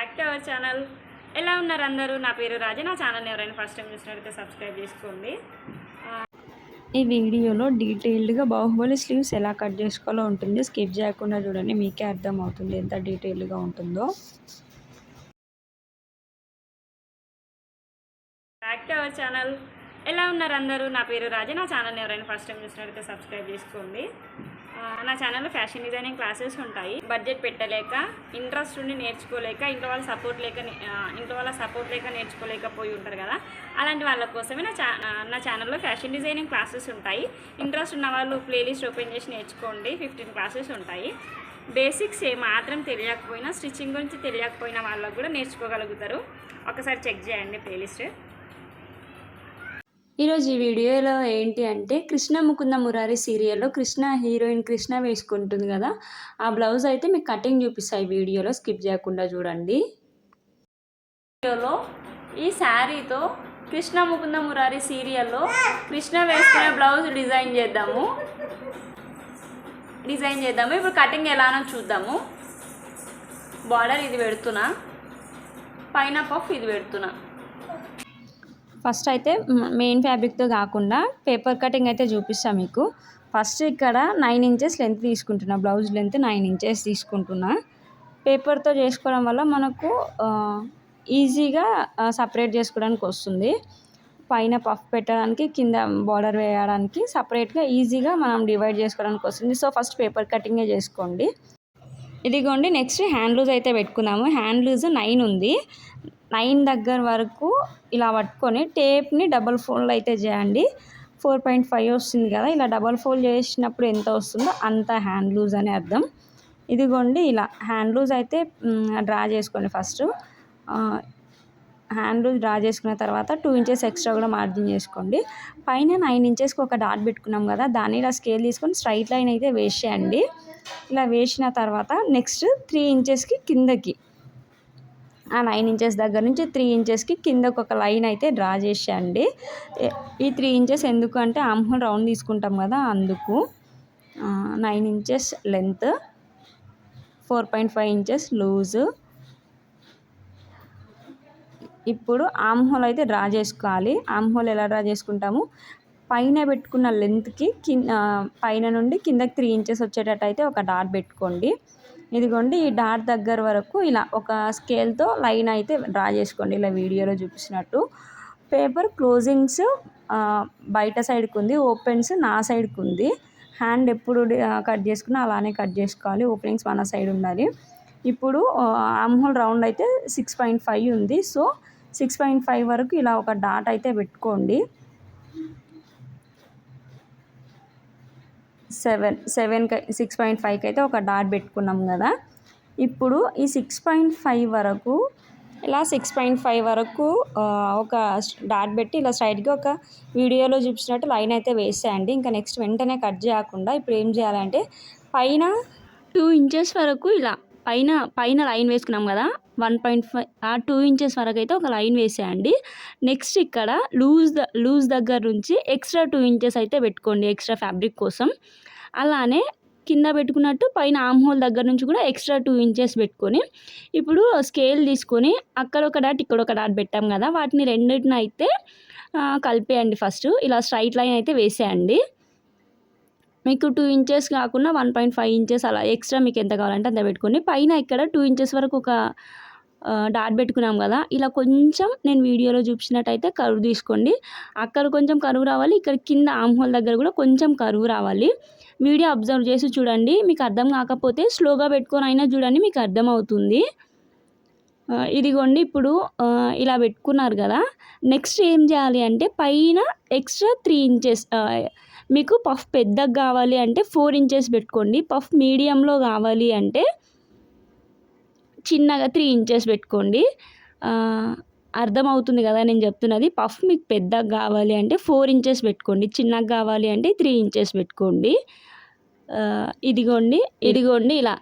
Back to our channel ఎలా ఉన్నారు అందరూ? నా పేరు రాజా నా ఛానల్ని ఎవరైనా ఫస్ట్ టైం చూసినట్లయితే సబ్స్క్రైబ్ చేసుకోండి. ఈ వీడియోలో డీటెయిల్డ్గా బాహుబలి స్లీవ్స్ ఎలా కట్ చేసుకోవాలో ఉంటుంది. స్కిప్ చేయకుండా చూడండి మీకే అర్థం అవుతుంది ఎంత డీటెయిల్డ్గా ఉంటుందో. బ్యాక్ టు అవర్ ఛానల్ ఎలా ఉన్నారు అందరూ? నా పేరు రాజా నా ఛానల్ని ఎవరైనా ఫస్ట్ టైం చూసినట్లయితే సబ్స్క్రైబ్ చేసుకోండి. నా ఛానల్లో ఫ్యాషన్ డిజైనింగ్ క్లాసెస్ ఉంటాయి. బడ్జెట్ పెట్టలేక ఇంట్రెస్ట్ ఉండి నేర్చుకోలేక ఇంట్లో వాళ్ళ సపోర్ట్ లేక ఇంట్లో వాళ్ళ సపోర్ట్ లేక నేర్చుకోలేకపోయి ఉంటారు కదా. అలాంటి వాళ్ళ కోసమే నా ఛా నా ఛానల్లో ఫ్యాషన్ డిజైనింగ్ క్లాసెస్ ఉంటాయి. ఇంట్రెస్ట్ ఉన్న వాళ్ళు ప్లేలిస్ట్ ఓపెన్ చేసి నేర్చుకోండి. ఫిఫ్టీన్ క్లాసెస్ ఉంటాయి. బేసిక్స్ ఏ మాత్రం తెలియకపోయినా స్టిచ్చింగ్ గురించి తెలియకపోయినా వాళ్ళకు కూడా నేర్చుకోగలుగుతారు. ఒకసారి చెక్ చేయండి ప్లేలిస్ట్ ఈరోజు ఈ వీడియోలో ఏంటి అంటే కృష్ణ ముకుంద మురారి సీరియల్లో కృష్ణ హీరోయిన్ కృష్ణ వేసుకుంటుంది కదా. ఆ బ్లౌజ్ అయితే మీకు కటింగ్ చూపిస్తాయి వీడియోలో స్కిప్ చేయకుండా చూడండి. వీడియోలో ఈ శారీతో కృష్ణ ముకుంద మురారి సీరియల్లో కృష్ణ వేసుకునే బ్లౌజ్ డిజైన్ చేద్దాము. డిజైన్ చేద్దాము. ఇప్పుడు కటింగ్ ఎలానో చూద్దాము. బార్డర్ ఇది పెడుతున్నా. పైన పఫ్ ఇది పెడుతున్నా. ఫస్ట్ అయితే మెయిన్ ఫ్యాబ్రిక్తో కాకుండా పేపర్ కటింగ్ అయితే చూపిస్తాను మీకు. ఫస్ట్ ఇక్కడ నైన్ ఇంచెస్ లెంత్ తీసుకుంటున్నా బ్లౌజ్ లెంత్ నైన్ ఇంచెస్ తీసుకుంటున్నా. పేపర్తో చేసుకోవడం వల్ల మనకు ఈజీగా సపరేట్ చేసుకోవడానికి వస్తుంది. పైన పఫ్ పెట్టడానికి కింద బార్డర్ వేయడానికి సపరేట్గా ఈజీగా మనం డివైడ్ చేసుకోవడానికి వస్తుంది. సో ఫస్ట్ పేపర్ కటింగే చేసుకోండి. ఇదిగోండి నెక్స్ట్ హ్యాండ్ లూజ్ అయితే పెట్టుకున్నాము హ్యాండ్ లూజ్ నైన్ ఉంది. నైన్ దగ్గర వరకు ఇలా పట్టుకొని టేప్ని డబల్ ఫోల్డ్ అయితే చేయండి. ఫోర్ పాయింట్ ఫైవ్ వస్తుంది కదా ఇలా డబల్ ఫోల్డ్ చేసినప్పుడు ఎంత వస్తుందో అంత హ్యాండ్ లూజ్ అని అర్థం. ఇదిగోండి ఇలా హ్యాండ్ లూజ్ అయితే డ్రా చేసుకోండి ఫస్ట్. హ్యాండ్ లూజ్ డ్రా చేసుకున్న తర్వాత టూ ఇంచెస్ ఎక్స్ట్రా కూడా మార్జిన్ చేసుకోండి. పైన నైన్ ఇంచెస్కి ఒక డాట్ పెట్టుకున్నాం కదా దాన్ని ఇలా స్కేల్ తీసుకొని స్ట్రైట్ లైన్ అయితే వేసేయండి. ఇలా వేసిన తర్వాత నెక్స్ట్ త్రీ ఇంచెస్కి కిందకి ఆ నైన్ ఇంచెస్ దగ్గర నుంచి త్రీ ఇంచెస్కి కింద ఒక లైన్ అయితే డ్రా చేసేయండి. ఈ త్రీ ఇంచెస్ ఎందుకు అంటే ఆమ్హోల్ రౌండ్ తీసుకుంటాం కదా అందుకు. Nine inches length four point five inches loose ఇప్పుడు ఆమ్ హోల్ అయితే డ్రా చేసుకోవాలి. ఆమ్ హోల్ ఎలా డ్రా చేసుకుంటాము? పైన పెట్టుకున్న లెంత్కి కింద పైన నుండి కిందకి త్రీ ఇంచెస్ వచ్చేటట్టు అయితే ఒక డాట్ పెట్టుకోండి. ఇదిగోండి ఈ డాట్ దగ్గర వరకు ఇలా ఒక స్కేల్తో లైన్ అయితే డ్రా చేసుకోండి. ఇలా వీడియోలో చూపిస్తున్నట్టు. పేపర్ క్లోజింగ్స్ బయట సైడ్కి ఉంది ఓపెన్స్ నా సైడ్కి ఉంది హ్యాండ్ ఎప్పుడు కట్ చేసుకున్నా అలానే కట్ చేసుకోవాలి. ఓపెనింగ్స్ మన సైడ్ ఉండాలి. ఇప్పుడు ఆమ్హోల్ రౌండ్ అయితే సిక్స్ పాయింట్ ఫైవ్ ఉంది. సో సిక్స్ పాయింట్ ఫైవ్ వరకు ఇలా ఒక డాట్ అయితే పెట్టుకోండి. సెవెన్ సెవెన్ సిక్స్ పాయింట్ ఫైవ్కి అయితే ఒక డాట్ పెట్టుకున్నాం కదా. ఇప్పుడు ఈ సిక్స్ పాయింట్ ఫైవ్ వరకు ఇలా సిక్స్ పాయింట్ ఫైవ్ వరకు ఒక డాట్ పెట్టి ఇలా స్ట్రైట్గా ఒక వీడియోలో చూపించినట్టు లైన్ అయితే వేసేయండి. ఇంకా నెక్స్ట్ వెంటనే కట్ చేయకుండా ఇప్పుడు ఏం చేయాలంటే పైన టూ ఇంచెస్ వరకు ఇలా పైన పైన లైన్ వేసుకున్నాం కదా వన్ పాయింట్ ఫైవ్ ఆ టూ ఇంచెస్ వరకు అయితే ఒక లైన్ వేసేయండి. నెక్స్ట్ ఇక్కడ లూజ్ ద లూజ్ దగ్గర నుంచి ఎక్స్ట్రా టూ ఇంచెస్ అయితే పెట్టుకోండి ఎక్స్ట్రా ఫ్యాబ్రిక్ కోసం. అలానే కింద పెట్టుకున్నట్టు పైన ఆమ్ హోల్ దగ్గర నుంచి కూడా ఎక్స్ట్రా టూ ఇంచెస్ పెట్టుకొని ఇప్పుడు స్కేల్ తీసుకొని అక్కడ ఒక డాట్ ఇక్కడ ఒక డాట్ పెట్టాం కదా వాటిని రెండింటిని అయితే కలిపేయండి ఫస్ట్. ఇలా స్ట్రైట్ లైన్ అయితే వేసేయండి. మీకు టూ ఇంచెస్ కాకుండా వన్ పాయింట్ ఫైవ్ ఇంచెస్ అలా ఎక్స్ట్రా మీకు ఎంత కావాలంటే అంత పెట్టుకోండి. పైన ఇక్కడ టూ ఇంచెస్ వరకు ఒక డాట్ పెట్టుకున్నాం కదా. ఇలా కొంచెం నేను వీడియోలో చూపించినట్టయితే కరువు తీసుకోండి. అక్కడ కొంచెం కరువు రావాలి. ఇక్కడ కింద ఆమ్హోల్ దగ్గర కూడా కొంచెం కరువు రావాలి. వీడియో అబ్జర్వ్ చేసి చూడండి. మీకు అర్థం కాకపోతే స్లోగా పెట్టుకొని అయినా చూడండి మీకు అర్థమవుతుంది ఇదిగోండి ఇప్పుడు ఇలా పెట్టుకున్నారు కదా. నెక్స్ట్ ఏం చేయాలి అంటే పైన ఎక్స్ట్రా త్రీ ఇంచెస్ మీకు పఫ్ పెద్దగా కావాలి అంటే ఫోర్ ఇంచెస్ పెట్టుకోండి. పఫ్ మీడియంలో కావాలి అంటే చిన్నగా త్రీ ఇంచెస్ పెట్టుకోండి. అర్థమవుతుంది కదా నేను చెప్తున్నది. పఫ్ మీకు పెద్దగా కావాలి అంటే ఫోర్ ఇంచెస్ పెట్టుకోండి. చిన్నగా కావాలి అంటే త్రీ ఇంచెస్ పెట్టుకోండి. ఇదిగోండి ఇదిగోండి ఇలా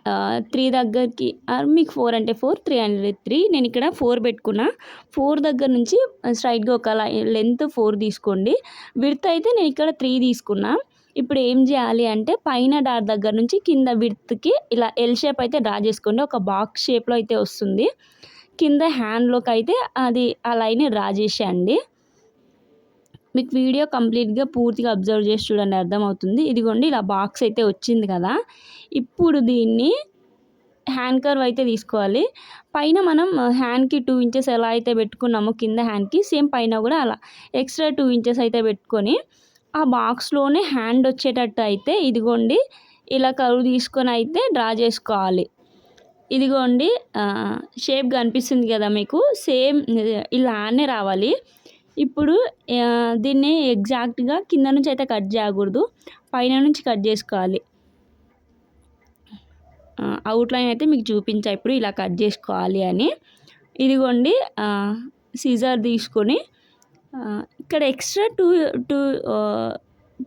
త్రీ దగ్గరికి మీకు ఫోర్ అంటే ఫోర్ త్రీ హండ్రెడ్ త్రీ. నేను ఇక్కడ ఫోర్ పెట్టుకున్నా. ఫోర్ దగ్గర నుంచి స్ట్రైట్గా ఒక లెంత్ ఫోర్ తీసుకోండి. విడ్త్ అయితే నేను ఇక్కడ త్రీ తీసుకున్నా. ఇప్పుడు ఏం చేయాలి అంటే పైన డాట్ దగ్గర నుంచి కింద విడ్త్కి ఇలా ఎల్ షేప్ అయితే డ్రా చేసుకోండి. ఒక బాక్స్ షేప్లో అయితే వస్తుంది. కింద హ్యాండ్లోకి అయితే అది ఆ లైన్ డ్రా చేసేయండి. మీకు వీడియో కంప్లీట్గా పూర్తిగా అబ్జర్వ్ చేసి చూడండి అర్థమవుతుంది. ఇదిగోండి ఇలా బాక్స్ అయితే వచ్చింది కదా. ఇప్పుడు దీన్ని హ్యాండ్ కర్వ్ అయితే తీసుకోవాలి. పైన మనం హ్యాండ్కి టూ ఇంచెస్ ఎలా అయితే పెట్టుకున్నామో కింద హ్యాండ్కి సేమ్ పైన కూడా అలా. ఎక్స్ట్రా టూ ఇంచెస్ అయితే పెట్టుకొని ఆ బాక్స్లోనే హ్యాండ్ వచ్చేటట్టు అయితే ఇదిగోండి ఇలా కరువు తీసుకొని అయితే డ్రా చేసుకోవాలి. ఇదిగోండి షేప్ కనిపిస్తుంది కదా మీకు సేమ్ ఇలానే రావాలి. ఇప్పుడు దీన్ని ఎగ్జాక్ట్గా కింద నుంచి అయితే కట్ చేయకూడదు పైన నుంచి కట్ చేసుకోవాలి. అవుట్లైన్ అయితే మీకు చూపించా ఇప్పుడు ఇలా కట్ చేసుకోవాలి అని. ఇదిగోండి సీజర్ తీసుకొని ఇక్కడ extra two two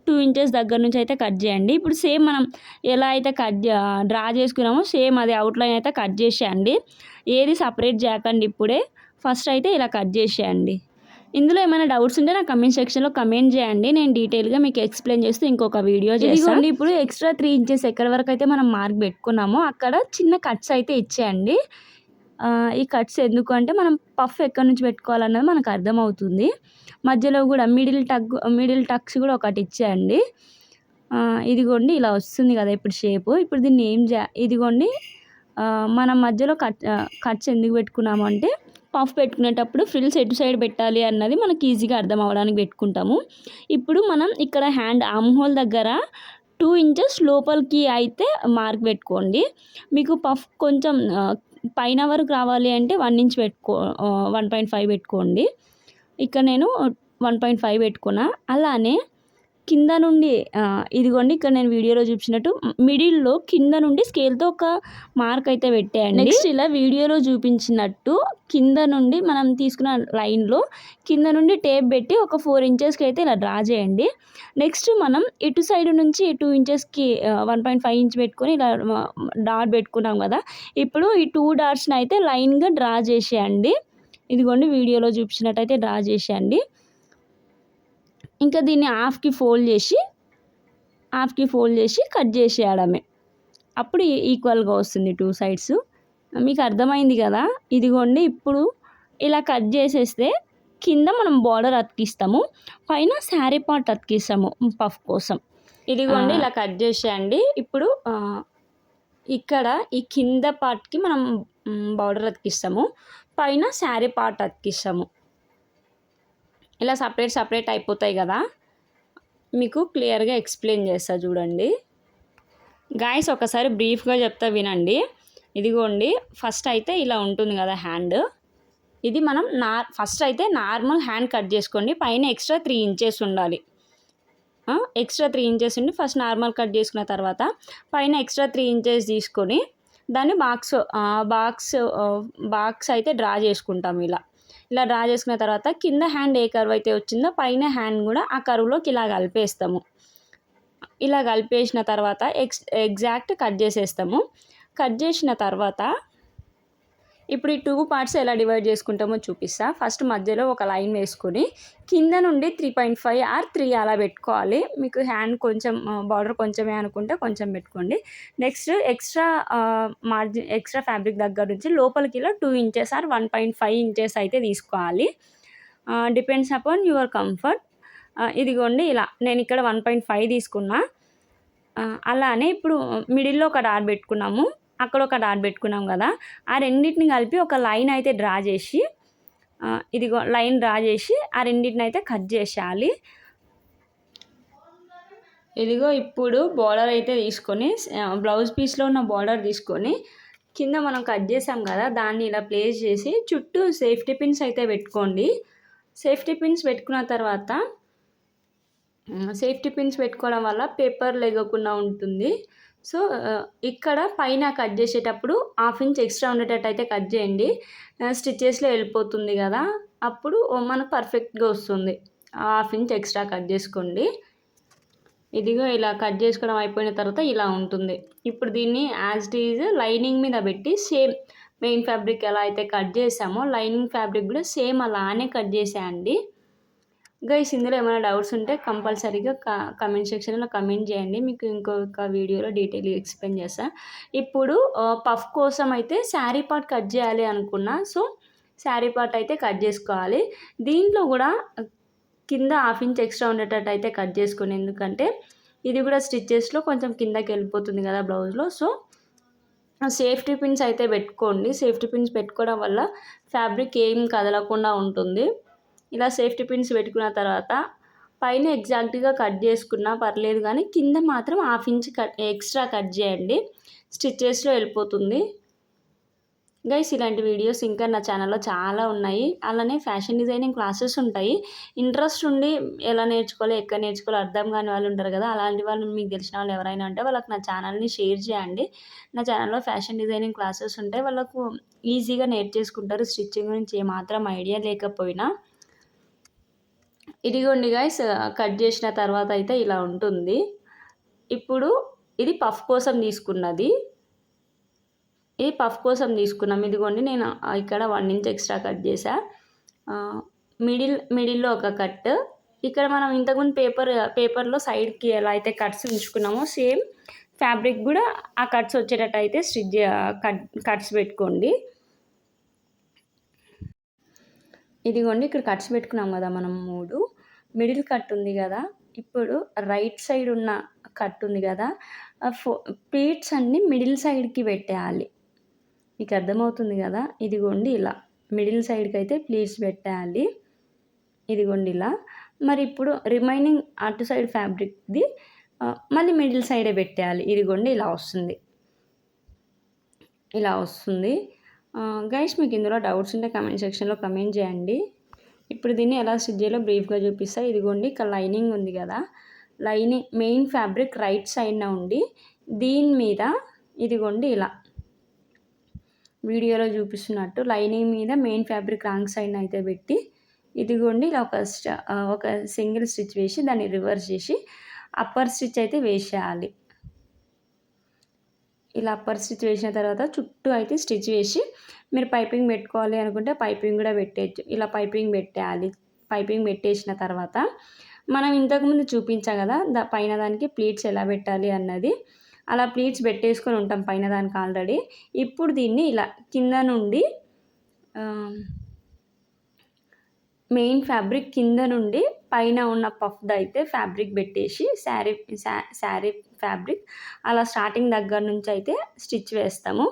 two inches దగ్గర నుంచి అయితే కట్ చేయండి. ఇప్పుడు సేమ్ మనం ఎలా అయితే కట్ డ్రా చేసుకున్నామో సేమ్ అది అవుట్లైన్ అయితే కట్ చేసేయండి. ఏది సపరేట్ చేయకండి ఇప్పుడే. ఫస్ట్ అయితే ఇలా కట్ చేసేయండి. ఇందులో ఏమైనా డౌట్స్ ఉంటే నా కమెంట్ సెక్షన్లో కమెంట్ చేయండి. నేను డీటెయిల్గా మీకు ఎక్స్ప్లెయిన్ చేస్తూ ఇంకొక వీడియో చేస్తాను ఇప్పుడు ఎక్స్ట్రా త్రీ ఇంచెస్ ఎక్కడి వరకు అయితే మనం మార్క్ పెట్టుకున్నామో అక్కడ చిన్న కట్స్ అయితే ఇచ్చేయండి. ఈ కట్స్ ఎందుకు అంటే మనం పఫ్ ఎక్కడి నుంచి పెట్టుకోవాలన్నది మనకు అర్థమవుతుంది. మధ్యలో కూడా మిడిల్ టగ్ మిడిల్ టక్స్ కూడా ఒకటి ఇచ్చేయండి. ఇదిగోండి ఇలా వస్తుంది కదా ఇప్పుడు షేప్. ఇప్పుడు దీన్ని ఏం చే ఇదిగోండి మనం మధ్యలో కట్ కట్స్ ఎందుకు పెట్టుకున్నాము అంటే పఫ్ పెట్టుకునేటప్పుడు ఫ్రిల్స్ ఎటు సైడ్ పెట్టాలి అన్నది మనకి ఈజీగా అర్థం అవ్వడానికి పెట్టుకుంటాము. ఇప్పుడు మనం ఇక్కడ హ్యాండ్ ఆమ్ హోల్ దగ్గర టూ ఇంచెస్ లోపలికి అయితే మార్క్ పెట్టుకోండి. మీకు పఫ్ కొంచెం పైన వరకు రావాలి అంటే వన్ ఇంచ్ పెట్టుకో వన్ పాయింట్ ఫైవ్ పెట్టుకోండి. ఇక్కడ నేను వన్ పాయింట్ ఫైవ్ పెట్టుకున్నా. అలానే కింద నుండి ఇదిగోండి ఇక్కడ నేను వీడియోలో చూపించినట్టు మిడిల్లో కింద నుండి స్కేల్తో ఒక మార్క్ అయితే పెట్టేయండి. నెక్స్ట్ ఇలా వీడియోలో చూపించినట్టు కింద నుండి మనం తీసుకున్న లైన్లో కింద నుండి టేప్ పెట్టి ఒక ఫోర్ ఇంచెస్కి అయితే ఇలా డ్రా చేయండి. నెక్స్ట్ మనం ఇటు సైడ్ నుంచి టూ ఇంచెస్కి వన్ పాయింట్ ఫైవ్ ఇంచ్ పెట్టుకొని ఇలా డాట్ పెట్టుకున్నాం కదా ఇప్పుడు ఈ టూ డాట్స్ని అయితే లైన్గా డ్రా చేసేయండి. ఇదిగోండి వీడియోలో చూపించినట్టయితే డ్రా చేసేయండి. ఇంకా దీన్ని హాఫ్కి ఫోల్డ్ చేసి హాఫ్కి ఫోల్డ్ చేసి కట్ చేసేయడమే. అప్పుడు ఈక్వల్గా వస్తుంది టూ సైడ్స్. మీకు అర్థమైంది కదా? ఇదిగోండి ఇప్పుడు ఇలా కట్ చేసేస్తే కింద మనం బార్డర్ అతికిస్తాము పైన శారీ పార్ట్ అతికిస్తాము పఫ్ కోసం. ఇదిగోండి. ఇలా కట్ చేసేయండి. ఇప్పుడు ఇక్కడ ఈ కింద పార్ట్కి మనం బార్డర్ అతికిస్తాము పైన శారీ పార్ట్ అతికిస్తాము. ఇలా సపరేట్ సపరేట్ అయిపోతాయి కదా. మీకు క్లియర్గా ఎక్స్ప్లెయిన్ చేస్తా చూడండి. గాయస్ ఒకసారి బ్రీఫ్గా చెప్తా వినండి. ఇదిగోండి ఫస్ట్ అయితే ఇలా ఉంటుంది కదా హ్యాండ్ ఇది మనం నార్ ఫస్ట్ అయితే నార్మల్ హ్యాండ్ కట్ చేసుకోండి. పైన ఎక్స్ట్రా త్రీ ఇంచెస్ ఉండాలి. ఎక్స్ట్రా త్రీ ఇంచెస్ ఉండి ఫస్ట్ నార్మల్ కట్ చేసుకున్న తర్వాత పైన ఎక్స్ట్రా త్రీ ఇంచెస్ తీసుకొని దాన్ని బాక్స్ బాక్స్ బాక్స్ అయితే డ్రా చేసుకుంటాం ఇలా. ఇలా డ్రా చేసుకున్న తర్వాత కింద హ్యాండ్ ఏ కర్వ్ అయితే వచ్చిందో పైన హ్యాండ్ కూడా ఆ కర్వ్లోకి ఇలా కలిపేస్తాము. ఇలా కలిపేసిన తర్వాత ఎక్స్ ఎగ్జాక్ట్ కట్ చేసేస్తాము. కట్ చేసిన తర్వాత ఇప్పుడు ఈ టూ పార్ట్స్ ఎలా డివైడ్ చేసుకుంటామో చూపిస్తా. ఫస్ట్ మధ్యలో ఒక లైన్ వేసుకొని కింద నుండి three point five or three అలా పెట్టుకోవాలి. మీకు హ్యాండ్ కొంచెం బార్డర్ కొంచెమే అనుకుంటే కొంచెం పెట్టుకోండి. Next extra margin extra fabric దగ్గర నుంచి లోపలికి ఇలా two inches or one point five inches అయితే తీసుకోవాలి. డిపెండ్స్ అపాన్ యువర్ కంఫర్ట్ ఇదిగోండి ఇలా నేను ఇక్కడ వన్ పాయింట్ ఫైవ్ తీసుకున్నా. అలానే ఇప్పుడు మిడిల్లో ఒక డాట్ పెట్టుకున్నాము. అక్కడ ఒక డాట్ పెట్టుకున్నాం కదా ఆ రెండింటిని కలిపి ఒక లైన్ అయితే డ్రా చేసి ఇదిగో లైన్ డ్రా చేసి ఆ రెండింటిని అయితే కట్ చేసేయాలి. ఇదిగో ఇప్పుడు బార్డర్ అయితే తీసుకొని బ్లౌజ్ పీస్లో ఉన్న బార్డర్ తీసుకొని కింద మనం కట్ చేసాం కదా దాన్ని ఇలా ప్లేస్ చేసి చుట్టూ సేఫ్టీ పిన్స్ అయితే పెట్టుకోండి. సేఫ్టీ పిన్స్ పెట్టుకున్న తర్వాత సేఫ్టీ పిన్స్ పెట్టుకోవడం వల్ల పేపర్ లెగకుండా ఉంటుంది. సో ఇక్కడ పైన కట్ చేసేటప్పుడు హాఫ్ ఇంచ్ ఎక్స్ట్రా ఉండేటట్టు అయితే కట్ చేయండి. స్టిచెస్లో వెళ్ళిపోతుంది కదా అప్పుడు మనకు పర్ఫెక్ట్గా వస్తుంది. హాఫ్ ఇంచ్ ఎక్స్ట్రా కట్ చేసుకోండి. ఇదిగో ఇలా కట్ చేసుకోవడం అయిపోయిన తర్వాత ఇలా ఉంటుంది. ఇప్పుడు దీన్ని యాజ్ ఇట్ ఈజ్ లైనింగ్ మీద పెట్టి సేమ్ మెయిన్ ఫ్యాబ్రిక్ ఎలా అయితే కట్ చేసామో లైనింగ్ ఫ్యాబ్రిక్ కూడా సేమ్ అలానే కట్ చేసేయండి. గైస్ ఇందులో ఏమైనా డౌట్స్ ఉంటే కంపల్సరీగా కమెంట్ సెక్షన్లో కమెంట్ చేయండి. మీకు ఇంకొక వీడియోలో డీటెయిల్ ఎక్స్ప్లెయిన్ చేస్తా. ఇప్పుడు పఫ్ కోసం అయితే శారీ పార్ట్ కట్ చేయాలి అనుకున్నా. సో శారీ పార్ట్ అయితే కట్ చేసుకోవాలి. దీంట్లో కూడా కింద హాఫ్ ఇంచ్ ఎక్స్ట్రా ఉండేటట్టు అయితే కట్ చేసుకుని ఎందుకంటే ఇది కూడా స్టిచ్చెస్లో కొంచెం కిందకి వెళ్ళిపోతుంది కదా బ్లౌజ్లో సో సేఫ్టీ పిన్స్ అయితే పెట్టుకోండి. సేఫ్టీ పిన్స్ పెట్టుకోవడం వల్ల ఫ్యాబ్రిక్ ఏం కదలకుండా ఉంటుంది. ఇలా సేఫ్టీ పిన్స్ పెట్టుకున్న తర్వాత పైన ఎగ్జాక్ట్గా కట్ చేసుకున్నా పర్లేదు కానీ కింద మాత్రం half inch cut extra cut చేయండి. స్టిచ్చెస్లో వెళ్ళిపోతుంది. గైస్ ఇలాంటి వీడియోస్ ఇంకా నా ఛానల్లో చాలా ఉన్నాయి. అలానే ఫ్యాషన్ డిజైనింగ్ క్లాసెస్ ఉంటాయి. ఇంట్రెస్ట్ ఉండి ఎలా నేర్చుకోవాలి ఎక్కడ నేర్చుకోవాలి అర్థం కాని వాళ్ళు ఉంటారు కదా అలాంటి వాళ్ళు మీకు తెలిసిన వాళ్ళు ఎవరైనా ఉంటే వాళ్ళకి నా ఛానల్ని షేర్ చేయండి. నా ఛానల్లో ఫ్యాషన్ డిజైనింగ్ క్లాసెస్ ఉంటాయి. వాళ్ళకు ఈజీగా నేర్చేసుకుంటారు. స్టిచ్చింగ్ గురించి ఏమాత్రం ఐడియా లేకపోయినా. ఇదిగోండి గైస్ కట్ చేసిన తర్వాత అయితే ఇలా ఉంటుంది. ఇప్పుడు ఇది పఫ్ కోసం తీసుకున్నది. ఇది పఫ్ కోసం తీసుకున్నాం. ఇదిగోండి నేను ఇక్కడ వన్ ఇంచ్ ఎక్స్ట్రా కట్ చేసా మిడిల్ మిడిల్లో ఒక కట్ ఇక్కడ మనం ఇంతకుముందు పేపర్ పేపర్లో సైడ్కి ఎలా అయితే కట్స్ ఉంచుకున్నామో సేమ్ ఫ్యాబ్రిక్ కూడా ఆ కట్స్ వచ్చేటట్టు అయితే స్టిచ్ కట్ కట్స్ పెట్టుకోండి. ఇదిగోండి ఇక్కడ కట్స్ పెట్టుకున్నాం కదా మనం మూడు. మిడిల్ కట్ ఉంది కదా ఇప్పుడు రైట్ సైడ్ ఉన్న కట్ ఉంది కదా ఫో ప్లీట్స్ అన్నీ మిడిల్ సైడ్కి పెట్టేయాలి. మీకు అర్థమవుతుంది కదా? ఇదిగోండి ఇలా. మిడిల్ సైడ్కి అయితే ప్లీట్స్ పెట్టేయాలి. ఇదిగోండి ఇలా. మరి ఇప్పుడు రిమైనింగ్ అటు సైడ్ ఫ్యాబ్రిక్ది మళ్ళీ మిడిల్ సైడే పెట్టేయాలి. ఇదిగోండి ఇలా వస్తుంది. ఇలా వస్తుంది. గైస్ మీకు ఇందులో డౌట్స్ ఉంటే కమెంట్ సెక్షన్లో కమెంట్ చేయండి. ఇప్పుడు దీన్ని ఎలా స్టిచ్ చేయాలో బ్రీఫ్గా చూపిస్తా. ఇదిగోండి ఇక్కడ లైనింగ్ ఉంది కదా. లైనింగ్ మెయిన్ ఫ్యాబ్రిక్ రైట్ సైడ్న ఉండి దీని మీద ఇదిగోండి ఇలా. వీడియోలో చూపిస్తున్నట్టు లైనింగ్ మీద మెయిన్ ఫ్యాబ్రిక్ రాంగ్ సైడ్ అయితే పెట్టి ఇదిగోండి ఇలా ఒక ఒక సింగిల్ స్టిచ్ వేసి దాన్ని రివర్స్ చేసి అప్పర్ స్టిచ్ అయితే వేసేయాలి. ఇలా అప్పర్ స్టిచ్ వేసిన తర్వాత చుట్టూ అయితే స్టిచ్ వేసి మీరు పైపింగ్ పెట్టుకోవాలి అనుకుంటే పైపింగ్ కూడా పెట్టేయచ్చు. ఇలా పైపింగ్ పెట్టేయాలి పైపింగ్ పెట్టేసిన తర్వాత మనం ఇంతకుముందు చూపించాం కదా దా పైన దానికి ప్లీట్స్ ఎలా పెట్టాలి అన్నది. అలా ప్లీట్స్ పెట్టేసుకొని ఉంటాం పైన దానికి ఆల్రెడీ ఇప్పుడు దీన్ని ఇలా కింద నుండి మెయిన్ ఫ్యాబ్రిక్ కింద నుండి పైన ఉన్న పఫ్ద అయితే ఫ్యాబ్రిక్ పెట్టేసి శారీ శారీ ఫ్యాబ్రిక్ అలా స్టార్టింగ్ దగ్గర నుంచి అయితే స్టిచ్ వేస్తాము.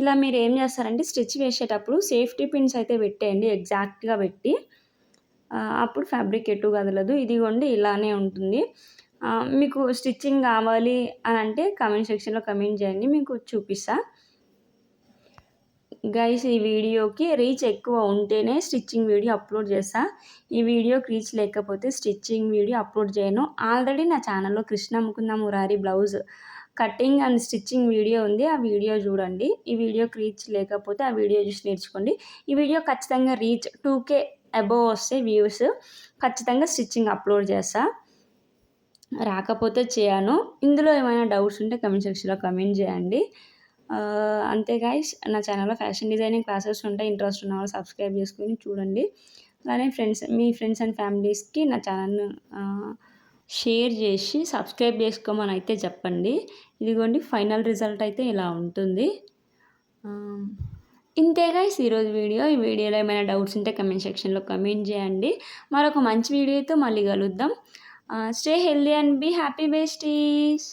ఇలా మీరు ఏం చేస్తారంటే స్టిచ్ వేసేటప్పుడు సేఫ్టీ పిన్స్ అయితే పెట్టేయండి ఎగ్జాక్ట్గా పెట్టి. అప్పుడు ఫ్యాబ్రిక్ ఎటు కదలదు. ఇదిగోండి ఇలానే ఉంటుంది. మీకు స్టిచ్చింగ్ కావాలి అని అంటే కమెంట్ సెక్షన్లో కమెంట్ చేయండి మీకు చూపిస్తాను గైస్ ఈ వీడియోకి రీచ్ ఎక్కువ ఉంటేనే స్టిచ్చింగ్ వీడియో అప్లోడ్ చేస్తా. ఈ వీడియోకి రీచ్ లేకపోతే స్టిచ్చింగ్ వీడియో అప్లోడ్ చేయను. ఆల్రెడీ నా ఛానల్లో Krishna Mukunda Murari blouse cutting and stitching video ఉంది. ఆ వీడియో చూడండి. ఈ వీడియోకి రీచ్ లేకపోతే ఆ వీడియో చూసి నేర్చుకోండి. ఈ వీడియో ఖచ్చితంగా రీచ్ టూ కే అబోవ్ వస్తే వ్యూస్ ఖచ్చితంగా స్టిచ్చింగ్ అప్లోడ్ చేస్తా. రాకపోతే చేయను. ఇందులో ఏమైనా డౌట్స్ ఉంటే కమెంట్ సెక్షన్లో కమెంట్ చేయండి. అంతే గాయస్ నా ఛానల్లో ఫ్యాషన్ డిజైనింగ్ క్లాసెస్ ఉంటాయి ఇంట్రెస్ట్ ఉన్న వాళ్ళు సబ్స్క్రైబ్ చేసుకొని చూడండి. అలానే ఫ్రెండ్స్ మీ ఫ్రెండ్స్ అండ్ ఫ్యామిలీస్కి నా ఛానల్ను షేర్ చేసి సబ్స్క్రైబ్ చేసుకోమని అయితే చెప్పండి. ఇదిగోండి ఫైనల్ రిజల్ట్ అయితే ఇలా ఉంటుంది. ఇంతే గైస్ ఈరోజు వీడియో. ఈ వీడియోలో ఏమైనా డౌట్స్ ఉంటే కమెంట్ సెక్షన్లో కమెంట్ చేయండి. మరొక మంచి వీడియోతో మళ్ళీ కలుద్దాం. Stay healthy and be happy besties